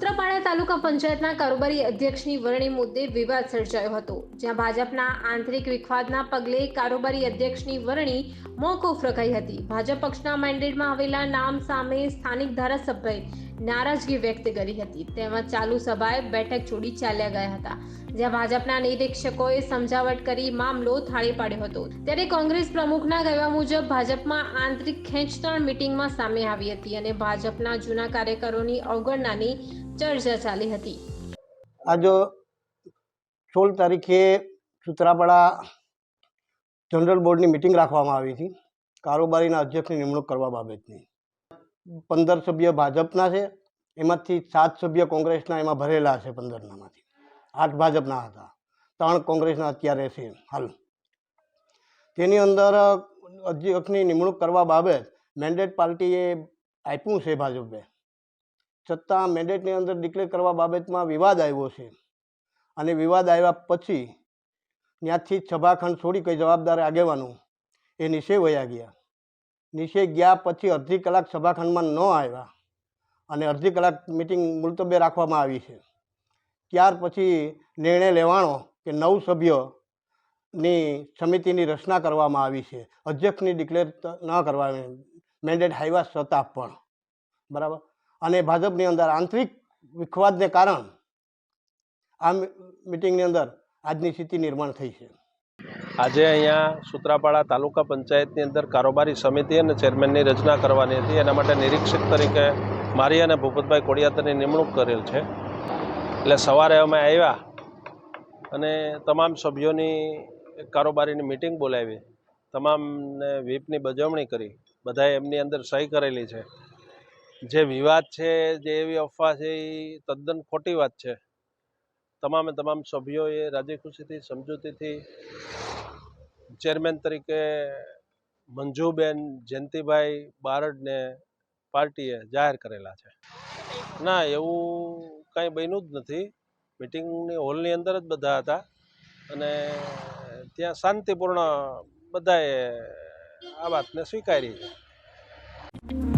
સૂત્રાપાડા તાલુકા પંચાયતના કારોબારી અધ્યક્ષની વરણી મુદ્દે વિવાદ સર્જાયો હતો, જ્યાં ભાજપના આંતરિક વિખવાદના પગલે કારોબારી અધ્યક્ષની વરણી મોકૂફ રખાઈ હતી. ભાજપ પક્ષના મેન્ડેટમાં આવેલા નામ સામે સ્થાનિક ધારાસભ્યએ નારાજગી વ્યક્ત કરી હતી. તેમજ ચાલુ સભાએ બેઠક છોડી ચાલ્યા ગયા હતા, જ્યાં ભાજપના નિરીક્ષકોએ સમજાવટ કરી મામલો થાળી પાડ્યો હતો. ત્યારે કોંગ્રેસ પ્રમુખના કહેવા મુજબ ભાજપમાં આંતરિક ખેંચતાણ મિટિંગમાં સામે આવી હતી અને ભાજપના જૂના કાર્યકરોની અવગણનાની ચર્ચા ચાલી હતી. આજો સોળ તારીખે સુત્રાપાડા જનરલ બોર્ડની મિટિંગ રાખવામાં આવી હતી. કારોબારીના અધ્યક્ષની નિમણૂક કરવા બાબતની. પંદર સભ્ય ભાજપના છે. એમાંથી સાત સભ્ય કોંગ્રેસના, એમાં ભરેલા છે પંદરનામાંથી. આઠ ભાજપના હતા. ત્રણ કોંગ્રેસના અત્યારે છે હાલ. તેની અંદર અધ્યક્ષની નિમણૂક કરવા બાબત મેન્ડેટ પાર્ટીએ આપ્યું છે ભાજપે. છતાં મેન્ડેટની અંદર ડિક્લેર કરવા બાબતમાં વિવાદ આવ્યો છે. અને વિવાદ આવ્યા પછી ત્યાંથી સભાખંડ છોડી કંઈ જવાબદાર આગેવાનું એ નીચે વયા ગયા. નીચે ગયા પછી અડધી કલાક સભાખંડમાં ન આવ્યા અને અડધી કલાક મિટિંગ મુલતબે રાખવામાં આવી છે. ત્યાર પછી નિર્ણય લેવાનો કે નવ સભ્યની સમિતિની રચના કરવામાં આવી છે. અધ્યક્ષની ડિક્લેર ન કરવા મેન્ડેટ હાઈવા છતાં પણ. બરાબર? અને ભાજપની અંદર આંતરિક વિખવાદને કારણ આ મિટિંગની અંદર આજની સ્થિતિ નિર્માણ થઈ છે. આજે અહીંયા સુત્રાપાડા તાલુકા પંચાયતની અંદર કારોબારી સમિતિ અને ચેરમેનની રચના કરવાની હતી. એના માટે નિરીક્ષક તરીકે મારી અને ભૂપતભાઈ કોડિયાતરની નિમણૂક કરેલ છે. એટલે સવારે અમે આવ્યા અને તમામ સભ્યોની કારોબારીની મિટિંગ બોલાવી. તમામને વીપની બજવણી કરી. બધાએ એમની અંદર સહી કરેલી છે. જે વિવાદ છે, જે એવી અફવા છે, એ તદ્દન ખોટી વાત છે. તમામે તમામ સભ્યોએ રાજી ખુશીથી સમજૂતીથી, ચેરમેન તરીકે મંજુબેન જયંતિભાઈ બારડને પાર્ટીએ જાહેર કરેલા છે. ના, એવું કાંઈ બન્યું જ નથી. મિટિંગની હોલની અંદર જ બધા હતા અને ત્યાં શાંતિપૂર્ણ બધાએ આ વાતને સ્વીકારી. છે